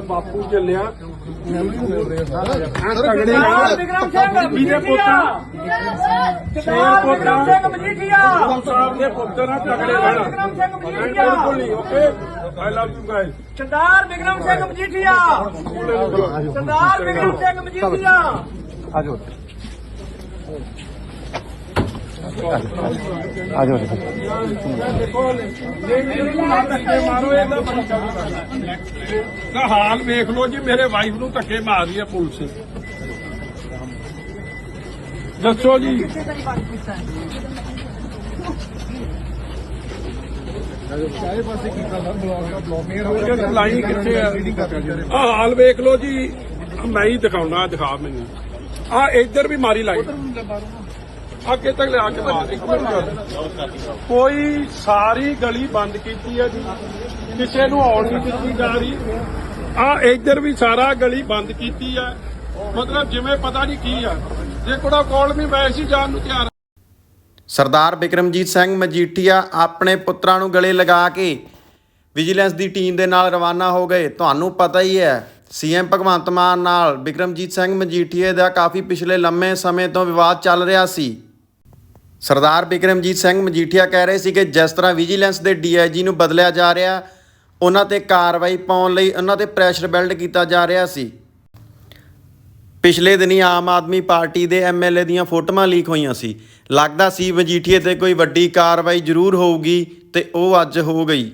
ਬਾਪੂ ਚੱਲਿਆ ਤਗੜੇ ਸਰਦਾਰ ਵਿਕਰਮ ਸਿੰਘ ਵੀਰੇ ਮਜੀਠੀਆ ਸਰਦਾਰ ਵਿਕਰਮ ਸਿੰਘ ਮਜੀਠੀਆ। ਸਾਹਿਬ ਦੇ ਪੁੱਤਰ ਆ ਤਗੜੇ ਰਹਿਣਾ ਵਿਕਰਮ ਸਿੰਘ ਮਜੀਠੀਆ। ਬਿਲਕੁਲ ਨਹੀਂ okay. I love you guys Sardar Vikram Singh Majithia. Sardar Vikram Singh Majithia. ਮਾਰੋ ਇਹਦਾ ਤਾਂ ਹਾਲ ਵੇਖ ਲਓ ਜੀ, ਮੇਰੇ ਵਾਈਫ ਨੂੰ ਧੱਕੇ ਮਾਰ ਰਹੀ ਹੈ ਪੁਲਿਸ। ਦੱਸੋ ਜੀ। ਲਾਈਨ ਕਿੱਥੇ ਆ? ਆ ਹਾਲ ਵੇਖ ਲਓ ਜੀ। ਮੈਂ ਹੀ ਦਿਖਾਉਣਾ, ਦਿਖਾ ਮੈਨੂੰ। ਆ ਇੱਧਰ ਵੀ ਮਾਰੀ ਲਾਈ ਅੱਗੇ ਤੱਕ ਲਿਆ ਕੇ ਮਾਰ ਇੱਕ ਕੋਈ ਸਾਰੀ ਗਲੀ ਬੰਦ ਕੀਤੀ ਹੈ ਜੀ। ਕਿਸੇ ਨੂੰ ਆਉਣ ਨਹੀਂ ਦਿੱਤੀ ਜਾ ਰਹੀ। ਆ ਇੱਧਰ ਵੀ ਸਾਰਾ ਗਲੀ ਬੰਦ ਕੀਤੀ ਹੈ। ਮਤਲਬ ਜਿਵੇਂ ਪਤਾ ਨਹੀਂ ਕੀ ਆ। ਜੇ ਕੋੜਾ ਕਾਲ ਵੀ ਮੈਂ ਜਾਣ ਨੂੰ ਤਿਆਰ ਸਰਦਾਰ ਬਿਕਰਮਜੀਤ ਸਿੰਘ ਮਜੀਠੀਆ ਆਪਣੇ ਪੁੱਤਰਾਂ ਨੂੰ ਗਲੇ ਲਗਾ ਕੇ ਵਿਜੀਲੈਂਸ ਦੀ ਟੀਮ ਦੇ ਨਾਲ ਰਵਾਨਾ ਹੋ ਗਏ। ਤੁਹਾਨੂੰ ਪਤਾ ਹੀ ਹੈ ਸੀਐਮ ਭਗਵੰਤ ਮਾਨ ਨਾਲ ਬਿਕਰਮਜੀਤ ਸਿੰਘ ਮਜੀਠੀਏ ਦਾ ਕਾਫੀ ਪਿਛਲੇ ਲੰਮੇ ਸਮੇਂ ਤੋਂ ਵਿਵਾਦ ਚੱਲ ਰਿਹਾ ਸੀ। ਸਰਦਾਰ ਬਿਕਰਮਜੀਤ ਸਿੰਘ ਮਜੀਠੀਆ ਕਹਿ ਰਹੇ ਸੀ ਕਿ ਜਿਸ ਤਰ੍ਹਾਂ ਵਿਜੀਲੈਂਸ ਦੇ ਡੀਆਈਜੀ ਨੂੰ ਬਦਲਿਆ ਜਾ ਰਿਹਾ, ਉਹਨਾਂ ਤੇ ਕਾਰਵਾਈ ਪਾਉਣ ਲਈ ਉਹਨਾਂ ਤੇ ਪ੍ਰੈਸ਼ਰ ਬਿਲਡ ਕੀਤਾ ਜਾ ਰਿਹਾ ਸੀ। ਪਿਛਲੇ ਦਿਨੀ ਆਮ ਆਦਮੀ ਪਾਰਟੀ ਦੇ ਐਮਐਲਏ ਦੀਆਂ ਫੋਟੋਆਂ ਲੀਕ ਹੋਈਆਂ ਸੀ। ਲੱਗਦਾ ਸੀ ਮਜੀਠੀਏ ਤੇ ਕੋਈ ਵੱਡੀ ਕਾਰਵਾਈ ਜ਼ਰੂਰ ਹੋਊਗੀ ਤੇ ਉਹ ਅੱਜ ਹੋ ਗਈ।